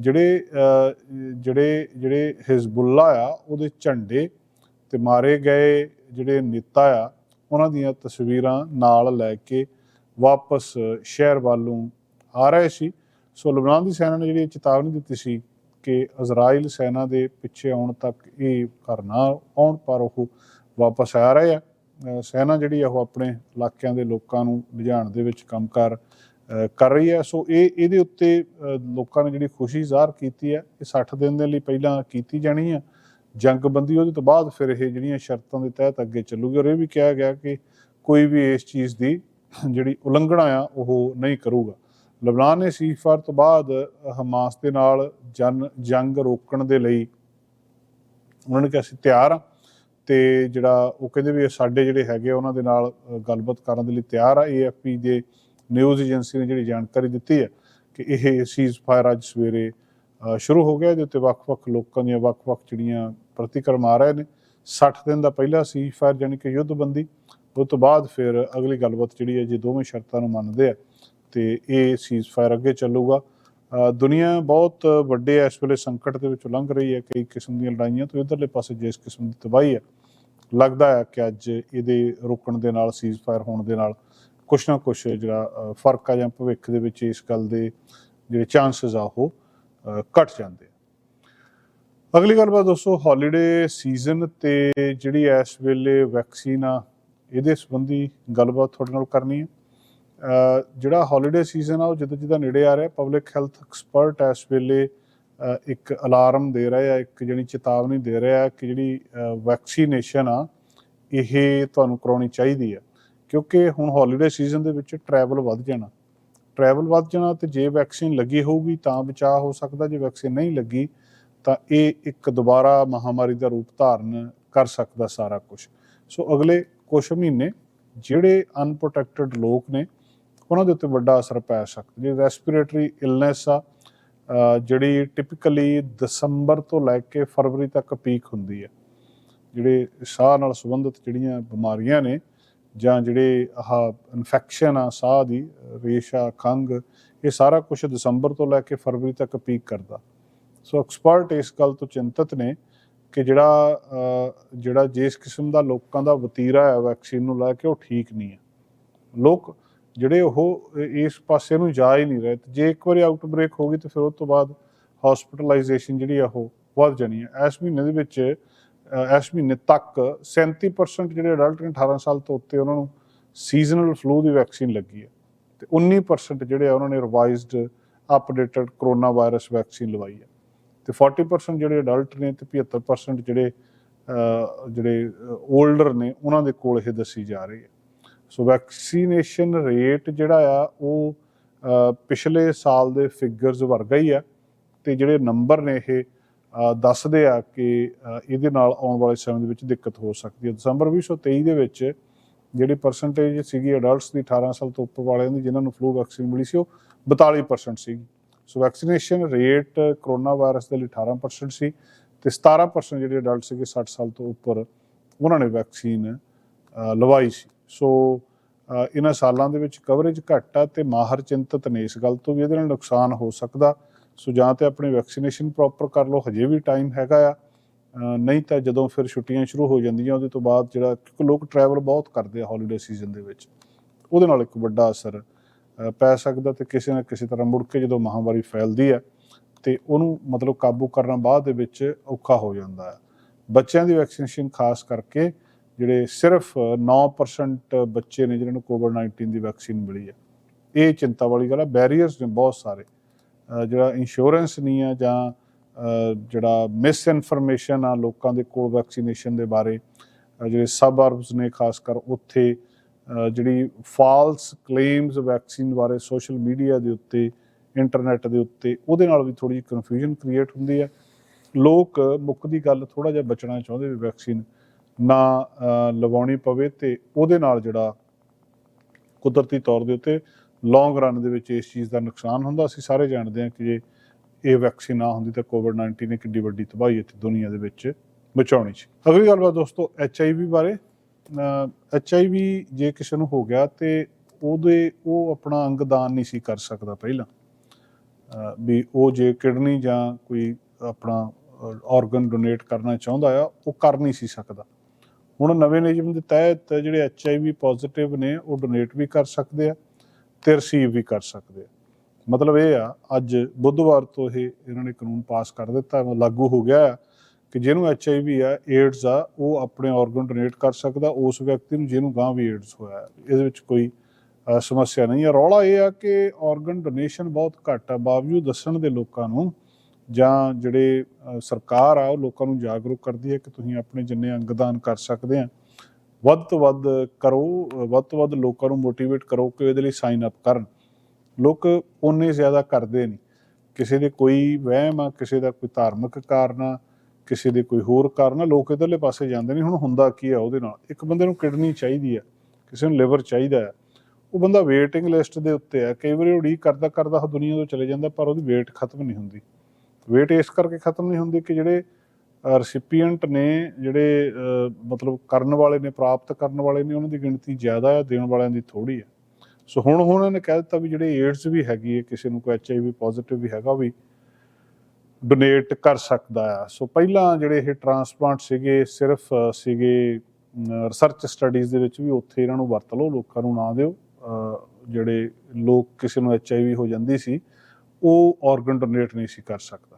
ਜਿਹੜੇ ਅ, ਜਿਹੜੇ ਜਿਹੜੇ ਹਿਜ਼ਬੁੱਲਾ ਆ ਉਹਦੇ ਝੰਡੇ ਤੇ ਮਾਰੇ ਗਏ ਜਿਹੜੇ ਨੇਤਾ ਆ ਉਹਨਾਂ ਦੀਆਂ ਤਸਵੀਰਾਂ ਨਾਲ ਲੈ ਕੇ ਵਾਪਸ ਸ਼ਹਿਰ ਵੱਲੋਂ ਆ ਰਹੇ ਸੀ। ਸੋ ਲਬਨਾਨ ਦੀ ਸੈਨਾ ਨੇ ਜਿਹੜੀ ਚੇਤਾਵਨੀ ਦਿੱਤੀ ਸੀ ਕਿ ਇਜ਼ਰਾਈਲ ਸੈਨਾ ਦੇ ਪਿੱਛੇ ਆਉਣ ਤੱਕ ਇਹ ਕਰਨਾ ਆਉਣ ਪਰ ਉਹ ਵਾਪਸ ਆ ਰਹੇ ਆ। ਸੈਨਾ ਜਿਹੜੀ ਆ ਉਹ ਆਪਣੇ ਇਲਾਕਿਆਂ ਦੇ ਲੋਕਾਂ ਨੂੰ ਲਿਜਾਣ ਦੇ ਵਿੱਚ ਕੰਮ ਕਰ ਕਰ ਰਹੀ ਹੈ। ਸੋ ਇਹ, ਇਹਦੇ ਉੱਤੇ ਲੋਕਾਂ ਨੇ ਜਿਹੜੀ ਖੁਸ਼ੀ ਜ਼ਾਹਰ ਕੀਤੀ ਹੈ, ਇਹ 60 ਦਿਨ ਦੇ ਲਈ ਪਹਿਲਾਂ ਕੀਤੀ ਜਾਣੀ ਹੈ। ਜੰਗਬੰਦੀ ਉਹਦੇ ਤੋਂ ਬਾਅਦ ਫਿਰ ਇਹ ਜਿਹੜੀਆਂ ਸ਼ਰਤਾਂ ਦੇ ਤਹਿਤ ਅੱਗੇ ਚੱਲੂਗੀ ਔਰ ਇਹ ਵੀ ਕਿਹਾ ਗਿਆ ਕਿ ਕੋਈ ਵੀ ਇਸ ਚੀਜ਼ ਦੀ ਜਿਹੜੀ ਉਲੰਘਣਾ ਆ, ਉਹ ਨਹੀਂ ਕਰੂਗਾ। ਲਬਨਾਨ ਨੇ ਸੀਫਾਰ ਤੋਂ ਬਾਅਦ ਹਮਾਸ ਦੇ ਨਾਲ ਜਨ, ਜੰਗ ਰੋਕਣ ਦੇ ਲਈ ਉਹਨਾਂ ਨੇ ਕਿਹਾ ਸੀ ਤਿਆਰ ਆ। ਤੇ ਜਿਹੜਾ ਉਹ ਕਹਿੰਦੇ ਵੀ ਸਾਡੇ ਜਿਹੜੇ ਹੈਗੇ ਆ, ਉਹਨਾਂ ਦੇ ਨਾਲ ਗੱਲਬਾਤ ਕਰਨ ਦੇ ਲਈ ਤਿਆਰ ਆ। ਏਐਫਪੀ ਦੇ ਨਿਊਜ਼ ਏਜੰਸੀ ਨੇ ਜਿਹੜੀ ਜਾਣਕਾਰੀ ਦਿੱਤੀ ਹੈ ਕਿ ਇਹ ਸੀਜ਼ ਫਾਇਰ ਅੱਜ ਸਵੇਰੇ ਸ਼ੁਰੂ ਹੋ ਗਿਆ, ਇਹਦੇ ਉੱਤੇ ਵੱਖ-ਵੱਖ ਲੋਕਾਂ ਦੀਆਂ ਵੱਖ-ਵੱਖ ਜਿਹੜੀਆਂ ਪ੍ਰਤੀਕਰਮ ਆ ਰਹੇ ਨੇ। 60 ਦਿਨ ਦਾ ਪਹਿਲਾ ਸੀਜ਼ ਫਾਇਰ ਜਾਨੀ ਕਿ ਯੁੱਧਬੰਦੀ ਉਸ ਤੋਂ ਬਾਅਦ ਫਿਰ ਅਗਲੀ ਗੱਲਬਾਤ ਜਿਹੜੀ ਹੈ ਜੇ ਦੋਵੇਂ ਸ਼ਰਤਾਂ ਨੂੰ ਮੰਨਦੇ ਆ, ਤੇ ਇਹ ਸੀਜ਼ ਫਾਇਰ ਅੱਗੇ ਚੱਲੂਗਾ। ਦੁਨੀਆ ਬਹੁਤ ਵੱਡੇ ਇਸ ਵੇਲੇ ਸੰਕਟ ਦੇ ਵਿੱਚੋਂ ਲੰਘ ਰਹੀ ਹੈ, ਕਈ ਕਿਸਮ ਦੀਆਂ ਲੜਾਈਆਂ ਤੋਂ ਇਧਰਲੇ ਪਾਸੇ ਜਿਸ ਕਿਸਮ ਦੀ ਤਬਾਹੀ ਹੈ। ਲੱਗਦਾ ਹੈ ਕਿ ਅੱਜ ਇਹਦੇ ਰੋਕਣ ਦੇ ਨਾਲ ਸੀਜ਼ ਫਾਇਰ ਹੋਣ ਦੇ ਨਾਲ ਕੁਛ ਨਾ ਕੁਛ ਜਿਹੜਾ ਫ਼ਰਕ ਆ ਜਾਂ ਭਵਿੱਖ ਦੇ ਵਿੱਚ ਇਸ ਗੱਲ ਦੇ ਜਿਹੜੇ ਚਾਂਸਸ ਆ ਉਹ ਅ, ਘਟ ਜਾਂਦੇ ਆ। ਅਗਲੀ ਗੱਲਬਾਤ ਦੋਸਤੋ ਹੌਲੀਡੇ ਸੀਜ਼ਨ ਤੇ ਜਿਹੜੀ ਇਸ ਵੇਲੇ ਵੈਕਸੀਨ ਆ ਇਹਦੇ ਸੰਬੰਧੀ ਗੱਲਬਾਤ ਤੁਹਾਡੇ ਨਾਲ ਕਰਨੀ ਹੈ ਜਿਹੜਾ ਹੌਲੀਡੇ ਸੀਜ਼ਨ ਆ ਉਹ ਜਿੱਦਾਂ ਜਿੱਦਾਂ ਨੇੜੇ ਆ ਰਿਹਾ ਪਬਲਿਕ ਹੈਲਥ ਐਕਸਪਰਟ ਇਸ ਵੇਲੇ ਇੱਕ ਅਲਾਰਮ ਦੇ ਰਹੇ ਆ ਇੱਕ ਜਿਹੜੀ ਚੇਤਾਵਨੀ ਦੇ ਰਿਹਾ ਕਿ ਜਿਹੜੀ ਵੈਕਸੀਨੇਸ਼ਨ ਆ ਇਹ ਤੁਹਾਨੂੰ ਕਰਾਉਣੀ ਚਾਹੀਦੀ ਆ। ਕਿਉਂਕਿ ਹੁਣ ਹੌਲੀਡੇ ਸੀਜ਼ਨ ਦੇ ਵਿੱਚ ਟਰੈਵਲ ਵੱਧ ਜਾਣਾ। ਟਰੈਵਲ ਵੱਧ ਜਾਣਾ ਤੇ ਜੇ ਵੈਕਸੀਨ ਲੱਗੀ ਹੋਊਗੀ ਤਾਂ ਬਚਾਅ ਹੋ ਸਕਦਾ, ਜੇ ਵੈਕਸੀਨ ਨਹੀਂ ਲੱਗੀ ਤਾਂ ਇਹ ਇੱਕ ਦੁਬਾਰਾ ਮਹਾਮਾਰੀ ਦਾ ਰੂਪ ਧਾਰਨ ਕਰ ਸਕਦਾ ਸਾਰਾ ਕੁਝ ਸੋ ਅਗਲੇ ਕੁਝ ਮਹੀਨੇ ਜਿਹੜੇ ਅਨਪ੍ਰੋਟੈਕਟਡ ਲੋਕ ਨੇ, ਉਹਨਾਂ ਦੇ ਉੱਤੇ ਵੱਡਾ ਅਸਰ ਪੈ ਸਕਦਾ। ਜੇ ਰੈਸਪੀਰੇਟਰੀ ਇਲਨੈਸ ਆ ਜਿਹੜੀ ਟਿਪੀਕਲੀ ਦਸੰਬਰ ਤੋਂ ਲੈ ਕੇ ਫਰਵਰੀ ਤੱਕ ਪੀਕ ਹੁੰਦੀ ਹੈ ਜਿਹੜੇ ਸਾਹ ਨਾਲ ਸੰਬੰਧਿਤ ਜਿਹੜੀਆਂ ਬਿਮਾਰੀਆਂ ਨੇ ਜਾਂ ਜਿਹੜੇ ਆਹ ਇਨਫੈਕਸ਼ਨ ਆ, ਸਾਹ ਦੀ, ਰੇਸ਼ਾ ਖੰਗ ਇਹ ਸਾਰਾ ਕੁਝ ਦਸੰਬਰ ਤੋਂ ਲੈ ਕੇ ਫਰਵਰੀ ਤੱਕ ਪੀਕ ਕਰਦਾ। ਸੋ ਐਕਸਪਰਟ ਇਸ ਗੱਲ ਤੋਂ ਚਿੰਤਤ ਨੇ ਕਿ ਜਿਹੜਾ ਜਿਹੜਾ ਜਿਸ ਕਿਸਮ ਦਾ ਲੋਕਾਂ ਦਾ ਵਤੀਰਾ ਹੈ ਵੈਕਸੀਨ ਨੂੰ ਲੈ ਕੇ ਉਹ ਠੀਕ ਨਹੀਂ ਹੈ। ਲੋਕ ਜਿਹੜੇ ਉਹ, ਇਸ ਪਾਸੇ ਨੂੰ ਜਾ ਹੀ ਨਹੀਂ ਰਹੇ। ਤੇ ਜੇ ਇੱਕ ਵਾਰੀ ਆਊਟਬ੍ਰੇਕ ਹੋ ਗਈ ਤੇ ਫਿਰ ਉਸ ਤੋਂ ਬਾਅਦ ਹਸਪੀਟਲਾਈਜੇਸ਼ਨ ਜਿਹੜੀ ਆ ਉਹ ਵੱਧ ਜਾਣੀ ਹੈ। ਇਸ ਮਹੀਨੇ ਦੇ ਵਿੱਚ ਇਸ ਮਹੀਨੇ ਤੱਕ 37% ਜਿਹੜੇ ਅਡਲਟ ਨੇ 18 ਸਾਲ ਤੋਂ ਉੱਤੇ ਉਹਨਾਂ ਨੂੰ ਸੀਜ਼ਨਲ ਫਲੂ ਦੀ ਵੈਕਸੀਨ ਲੱਗੀ ਹੈ। ਤੇ 19% ਜਿਹੜੇ ਆ ਉਹਨਾਂ ਨੇ revised updated corona virus vaccine ਲਵਾਈ ਹੈ। ਤੇ 40% ਜਿਹੜੇ ਅਡਲਟ ਨੇ ਤੇ 75% ਜਿਹੜੇ ਜਿਹੜੇ 올ਡਰ ਨੇ ਉਹਨਾਂ ਦੇ ਕੋਲ ਇਹ ਦੱਸੀ ਜਾ ਰਹੀ ਹੈ। ਸੋ ਵੈਕਸੀਨੇਸ਼ਨ ਰੇਟ ਜਿਹੜਾ ਆ ਉਹ ਪਿਛਲੇ ਸਾਲ ਦੇ ਫਿਗਰਸ ਵਰਗਾ ਹੀ ਆ ਤੇ ਜਿਹੜੇ ਨੰਬਰ ਨੇ ਇਹ ਦੱਸਦੇ ਆ ਕਿ ਇਹਦੇ ਨਾਲ ਆਉਣ ਵਾਲੇ ਸਮੇਂ ਦੇ ਵਿੱਚ ਦਿੱਕਤ ਹੋ ਸਕਦੀ ਹੈ। ਦਸੰਬਰ 2023 ਦੇ ਵਿੱਚ ਜਿਹੜੀ ਪਰਸੈਂਟੇਜ ਸੀਗੀ ਅਡਲਟਸ ਦੀ 18 ਸਾਲ ਤੋਂ ਉੱਪਰ ਵਾਲਿਆਂ ਦੀ, ਜਿਨ੍ਹਾਂ ਨੂੰ ਫਲੂ ਵੈਕਸੀਨ ਮਿਲੀ ਸੀ, ਉਹ 42% ਸੀਗੀ। So vaccination rate corona virus ਦੇ ਲਈ 18% ਸੀ ਤੇ 17% ਜਿਹੜੇ ਅਡਲਟ ਸੀਗੇ 60 ਸਾਲ ਤੋਂ ਉੱਪਰ, ਉਹਨਾਂ ਨੇ ਵੈਕਸੀਨ ਲਵਾਈ ਸੀ। ਸੋ ਇਹਨਾਂ ਸਾਲਾਂ ਦੇ ਵਿੱਚ ਕਵਰੇਜ ਘੱਟ ਆ ਤੇ ਮਾਹਰ ਚਿੰਤਤ ਨੇ ਇਸ ਗੱਲ ਤੋਂ ਵੀ ਇਹਦੇ ਨਾਲ ਨੁਕਸਾਨ ਹੋ ਸਕਦਾ। ਸੋ ਜਾਂ ਤੇ ਆਪਣੀ ਵੈਕਸੀਨੇਸ਼ਨ ਪ੍ਰੋਪਰ ਕਰ ਲਓ, ਹਜੇ ਵੀ ਟਾਈਮ ਹੈਗਾ ਆ। ਨਹੀਂ ਤਾਂ ਜਦੋਂ ਫਿਰ ਛੁੱਟੀਆਂ ਸ਼ੁਰੂ ਹੋ ਜਾਂਦੀਆਂ, ਉਹਦੇ ਤੋਂ ਬਾਅਦ ਜਿਹੜਾ, ਕਿਉਂਕਿ ਲੋਕ ਟਰੈਵਲ ਬਹੁਤ ਕਰਦੇ ਆ ਹੌਲੀਡੇ ਸੀਜ਼ਨ ਦੇ ਵਿੱਚ। ਉਹਦੇ ਨਾਲ ਇੱਕ ਵੱਡਾ ਅਸਰ ਪੈ ਸਕਦਾ ਤੇ ਕਿਸੇ ਨਾ ਕਿਸੇ ਤਰ੍ਹਾਂ ਮੁੜ ਕੇ ਜਦੋਂ ਮਹਾਮਾਰੀ ਫੈਲਦੀ ਹੈ, ਤੇ ਉਹਨੂੰ ਮਤਲਬ ਕਾਬੂ ਕਰਨਾ ਬਾਅਦ ਦੇ ਵਿੱਚ ਔਖਾ ਹੋ ਜਾਂਦਾ ਹੈ। ਬੱਚਿਆਂ ਦੀ ਵੈਕਸੀਨੇਸ਼ਨ ਖਾਸ ਕਰਕੇ ਜਿਹੜੇ ਸਿਰਫ 9% ਬੱਚੇ ਨੇ ਜਿਨ੍ਹਾਂ ਨੂੰ ਕੋਵਿਡ-19 ਦੀ ਵੈਕਸੀਨ ਮਿਲੀ ਹੈ। ਇਹ ਚਿੰਤਾ ਵਾਲੀ ਗੱਲ ਹੈ ਬੈਰੀਅਰਸ ਨੇ ਬਹੁਤ ਸਾਰੇ। ਜਿਹੜਾ ਇੰਸ਼ੋਰੈਂਸ ਨਹੀਂ ਆ ਜਾਂ ਜਿਹੜਾ ਮਿਸ ਇਨਫੋਰਮੇਸ਼ਨ ਆ ਲੋਕਾਂ ਦੇ ਕੋਲ ਵੈਕਸੀਨੇਸ਼ਨ ਦੇ ਬਾਰੇ ਜਿਹੜੇ ਸਬਅਰਬਸ ਨੇ ਖਾਸ ਕਰ ਉੱਥੇ ਜਿਹੜੀ ਫਾਲਸ ਕਲੇਮਸ ਵੈਕਸੀਨ ਬਾਰੇ ਸੋਸ਼ਲ ਮੀਡੀਆ ਦੇ ਉੱਤੇ ਇੰਟਰਨੈਟ ਦੇ ਉੱਤੇ, ਉਹਦੇ ਨਾਲ ਵੀ ਥੋੜੀ ਕਨਫਿਊਜ਼ਨ ਕ੍ਰੀਏਟ ਹੁੰਦੀ ਹੈ। ਲੋਕ ਮੁੱਖ ਦੀ ਗੱਲ ਥੋੜਾ ਜਿਹਾ ਬਚਣਾ ਚਾਹੁੰਦੇ ਵੀ ਵੈਕਸੀਨ ਨਾ ਲਵਾਉਣੀ ਪਵੇ ਤੇ ਉਹਦੇ ਨਾਲ ਜਿਹੜਾ ਕੁਦਰਤੀ ਤੌਰ ਦੇ ਉੱਤੇ ਲੌਂਗ ਰਨ ਦੇ ਵਿੱਚ ਇਸ ਚੀਜ਼ ਦਾ ਨੁਕਸਾਨ ਹੁੰਦਾ, ਅਸੀਂ ਸਾਰੇ ਜਾਣਦੇ ਹਾਂ ਕਿ ਜੇ ਇਹ ਵੈਕਸੀਨ ਨਾ ਹੁੰਦੀ ਤਾਂ ਕੋਵਿਡ-19 ਨੇ ਕਿੰਨੀ ਵੱਡੀ ਤਬਾਹੀ ਇੱਥੇ ਦੁਨੀਆ ਦੇ ਵਿੱਚ ਬਚਾਉਣੀ ਸੀ। ਅਗਲੀ ਗੱਲਬਾਤ ਦੋਸਤੋ ਐਚਆਈਵੀ ਬਾਰੇ। ਐਚਆਈਵੀ ਜੇ ਕਿਸੇ ਨੂੰ ਹੋ ਗਿਆ ਤੇ ਉਹਦੇ, ਉਹ ਆਪਣਾ ਅੰਗਦਾਨ ਨਹੀਂ ਸੀ ਕਰ ਸਕਦਾ ਪਹਿਲਾਂ। ਵੀ ਉਹ ਜੇ ਕਿਡਨੀ ਜਾਂ ਕੋਈ ਆਪਣਾ ਆਰਗਨ ਡੋਨੇਟ ਕਰਨਾ ਚਾਹੁੰਦਾ ਆ, ਉਹ ਕਰ ਨਹੀਂ ਸੀ ਸਕਦਾ। ਹੁਣ ਨਵੇਂ ਨਿਯਮ ਦੇ ਤਹਿਤ ਜਿਹੜੇ ਐਚਆਈਵੀ ਪੋਜ਼ਿਟਿਵ ਨੇ, ਉਹ ਡੋਨੇਟ ਵੀ ਕਰ ਸਕਦੇ ਆ। ਤੇ ਰਿਸੀਵ ਵੀ ਕਰ ਸਕਦੇ ਆ। ਮਤਲਬ ਇਹ ਆ, ਅੱਜ ਬੁੱਧਵਾਰ ਤੋਂ ਇਹ ਇਹਨਾਂ ਨੇ ਕਾਨੂੰਨ ਪਾਸ ਕਰ ਦਿੱਤਾ ਲਾਗੂ ਹੋ ਗਿਆ ਆ ਕਿ ਜਿਹਨੂੰ ਐਚਆਈਵੀ ਆ ਏਡਸ ਆ, ਉਹ ਆਪਣੇ ਆਰਗਨ ਡੋਨੇਟ ਕਰ ਸਕਦਾ, ਉਸ ਵਿਅਕਤੀ ਨੂੰ ਜਿਹਨੂੰ ਗਾਂ ਵੀ ਏਡਸ ਹੋਇਆ। ਇਹਦੇ ਵਿੱਚ ਕੋਈ ਸਮੱਸਿਆ ਨਹੀਂ ਹੈ ਰੌਲਾ ਇਹ ਆ ਕਿ ਆਰਗਨ ਡੋਨੇਸ਼ਨ ਬਹੁਤ ਘੱਟ ਆ, ਬਾਵਜੂਦ ਦੱਸਣ ਦੇ ਲੋਕਾਂ ਨੂੰ ਜਾਂ ਜਿਹੜੇ ਸਰਕਾਰ ਆ, ਉਹ ਲੋਕਾਂ ਨੂੰ ਜਾਗਰੂਕ ਕਰਦੀ ਹੈ ਕਿ ਤੁਸੀਂ ਆਪਣੇ ਜਿੰਨੇ ਅੰਗਦਾਨ ਕਰ ਸਕਦੇ ਆ। ਵੱਧ ਤੋਂ ਵੱਧ ਕਰੋ, ਵੱਧ ਤੋਂ ਵੱਧ ਲੋਕਾਂ ਨੂੰ ਮੋਟੀਵੇਟ ਕਰੋ ਕਿ ਇਹਦੇ ਲਈ ਸਾਈਨ ਅਪ ਕਰਨ। ਲੋਕ ਉਨੇ ਜ਼ਿਆਦਾ ਕਰਦੇ ਨਹੀਂ। ਕਿਸੇ ਦੇ ਕੋਈ ਵਹਿਮ ਆ, ਕਿਸੇ ਦਾ ਕੋਈ ਧਾਰਮਿਕ ਕਾਰਨ ਆ, ਕਿਸੇ ਦੇ ਕੋਈ ਹੋਰ ਕਾਰਨ ਆ, ਲੋਕ ਇਧਰਲੇ ਪਾਸੇ ਜਾਂਦੇ ਨਹੀਂ। ਹੁਣ ਹੁੰਦਾ ਕੀ ਆ ਉਹਦੇ ਨਾਲ? ਇੱਕ ਬੰਦੇ ਨੂੰ ਕਿਡਨੀ ਚਾਹੀਦੀ ਆ, ਕਿਸੇ ਨੂੰ ਲਿਵਰ ਚਾਹੀਦਾ ਆ। ਉਹ ਬੰਦਾ ਵੇਟਿੰਗ ਲਿਸਟ ਦੇ ਉੱਤੇ ਆ, ਕਈ ਵਾਰੀ ਉਡੀਕ ਕਰਦਾ ਕਰਦਾ ਉਹ ਦੁਨੀਆ ਤੋਂ ਚਲੇ ਜਾਂਦਾ, ਪਰ ਉਹਦੀ ਵੇਟ ਖਤਮ ਨਹੀਂ ਹੁੰਦੀ। ਵੇਟ ਇਸ ਕਰਕੇ ਖਤਮ ਨਹੀਂ ਹੁੰਦੀ ਕਿ ਜਿਹੜੇ ਰੈਸਿਪੀਐਂਟ ਨੇ ਜਿਹੜੇ ਮਤਲਬ ਕਰਨ ਵਾਲੇ ਨੇ ਪ੍ਰਾਪਤ ਕਰਨ ਵਾਲੇ ਨੇ ਉਹਨਾਂ ਦੀ ਗਿਣਤੀ ਜ਼ਿਆਦਾ ਆ ਦੇਣ ਵਾਲਿਆਂ ਦੀ ਥੋੜੀ ਹੈ ਸੋ ਹੁਣ ਹੁਣ ਉਹਨੇ ਕਹਿ ਦਿੱਤਾ ਵੀ ਜਿਹੜੇ ਏਡਸ ਵੀ ਹੈਗੀ ਹੈ ਕਿਸੇ ਨੂੰ ਕੋਈ ਐਚਆਈਵੀ ਪੋਜ਼ਿਟਿਵ ਵੀ ਹੈਗਾ ਵੀ ਡੋਨੇਟ ਕਰ ਸਕਦਾ ਆ। ਸੋ ਪਹਿਲਾਂ ਜਿਹੜੇ ਇਹ ਟ੍ਰਾਂਸਪਲਾਂਟ ਸੀਗੇ ਸਿਰਫ ਸੀਗੇ ਰਿਸਰਚ ਸਟੱਡੀਜ਼ ਦੇ ਵਿੱਚ ਵੀ ਉੱਥੇ ਇਹਨਾਂ ਨੂੰ ਵਰਤ ਲਓ ਲੋਕਾਂ ਨੂੰ ਨਾ ਦਿਓ। ਅ, ਜਿਹੜੇ ਲੋਕ ਕਿਸੇ ਨੂੰ ਐਚਆਈਵੀ ਹੋ ਜਾਂਦੀ ਸੀ ਉਹ ਆਰਗਨ ਡੋਨੇਟ ਨਹੀਂ ਸੀ ਕਰ ਸਕਦਾ।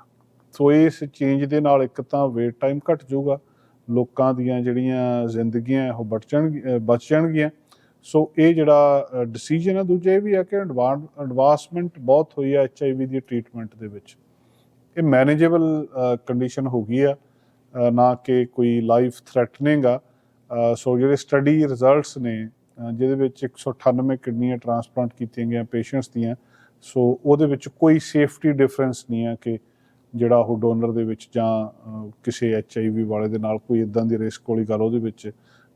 ਸੋ ਇਸ ਚੇਂਜ ਦੇ ਨਾਲ ਇੱਕ ਤਾਂ ਵੇਟ ਟਾਈਮ ਘਟ ਜਾਊਗਾ, ਲੋਕਾਂ ਦੀਆਂ ਜਿਹੜੀਆਂ ਜ਼ਿੰਦਗੀਆਂ ਉਹ ਬਚ ਜਾਣਗੀਆਂ ਬਚ ਜਾਣਗੀਆਂ। ਸੋ ਇਹ ਜਿਹੜਾ ਡਿਸੀਜਨ ਹੈ, ਦੂਜਾ ਇਹ ਵੀ ਹੈ ਕਿ ਐਡਵਾਂਸਮੈਂਟ ਬਹੁਤ ਹੋਈ ਹੈ ਐਚਆਈਵੀ ਦੀ ਟ੍ਰੀਟਮੈਂਟ ਦੇ ਵਿੱਚ। ਇਹ ਮੈਨੇਜੇਬਲ ਕੰਡੀਸ਼ਨ ਹੋ ਗਈ ਆ ਨਾ ਕਿ ਕੋਈ ਲਾਈਫ ਥ੍ਰੈਟਨਿੰਗ ਆ। ਸੋ ਜਿਹੜੇ ਸਟੱਡੀ ਰਿਜ਼ਲਟਸ ਨੇ ਜਿਹਦੇ ਵਿੱਚ 198 ਕਿਡਨੀਆਂ ਟ੍ਰਾਂਸਪਲਾਂਟ ਕੀਤੀਆਂ ਗਈਆਂ ਪੇਸ਼ੈਂਟਸ ਦੀਆਂ, ਸੋ ਉਹਦੇ ਵਿੱਚ ਕੋਈ ਸੇਫਟੀ ਡਿਫਰੈਂਸ ਨਹੀਂ ਆ ਕਿ ਜਿਹੜਾ ਉਹ ਡੋਨਰ ਦੇ ਵਿੱਚ ਜਾਂ ਅ, ਕਿਸੇ ਐਚਆਈਵੀ ਵਾਲੇ ਦੇ ਨਾਲ ਕੋਈ ਇਦਾਂ ਦੀ ਰਿਸਕ ਵਾਲੀ ਗੱਲ ਉਹਦੇ ਵਿੱਚ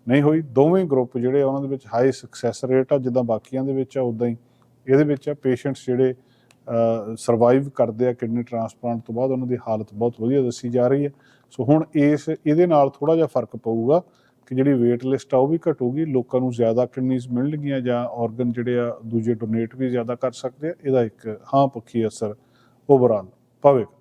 ਨਹੀਂ ਹੋਈ। ਦੋਵੇਂ ਗਰੁੱਪ ਜਿਹੜੇ ਆ ਉਹਨਾਂ ਦੇ ਵਿੱਚ ਹਾਈ ਸਕਸੈਸ ਰੇਟ ਆ ਜਿੱਦਾਂ ਬਾਕੀਆਂ ਦੇ ਵਿੱਚ ਆ ਉਦਾਂ ਹੀ ਇਹਦੇ ਵਿੱਚ ਆ। ਪੇਸ਼ੈਂਟਸ ਜਿਹੜੇ ਸਰਵਾਈਵ ਕਰਦੇ ਆ ਕਿਡਨੀ ਟ੍ਰਾਂਸਪਲਾਂਟ ਤੋਂ ਬਾਅਦ ਉਹਨਾਂ ਦੀ ਹਾਲਤ ਬਹੁਤ ਵਧੀਆ ਦੱਸੀ ਜਾ ਰਹੀ ਹੈ। ਸੋ ਹੁਣ ਇਸ ਇਹਦੇ ਨਾਲ ਥੋੜਾ ਜਿਹਾ ਫ਼ਰਕ ਪਊਗਾ ਕਿ ਜਿਹੜੀ ਵੇਟ ਲਿਸਟ ਆ ਉਹ ਵੀ ਘਟੂਗੀ। ਲੋਕਾਂ ਨੂੰ ਜ਼ਿਆਦਾ ਕਿਡਨੀਜ਼ ਮਿਲਣਗੀਆਂ ਜਾਂ ਆਰਗਨ ਜਿਹੜੇ ਆ ਦੂਜੇ ਡੋਨੇਟ ਵੀ ਜ਼ਿਆਦਾ ਕਰ ਸਕਦੇ ਆ। ਇਹਦਾ ਇੱਕ ਹਾਂ ਪੱਖੀ ਅਸਰ ਓਵਰਆਲ ਪਵੇਗਾ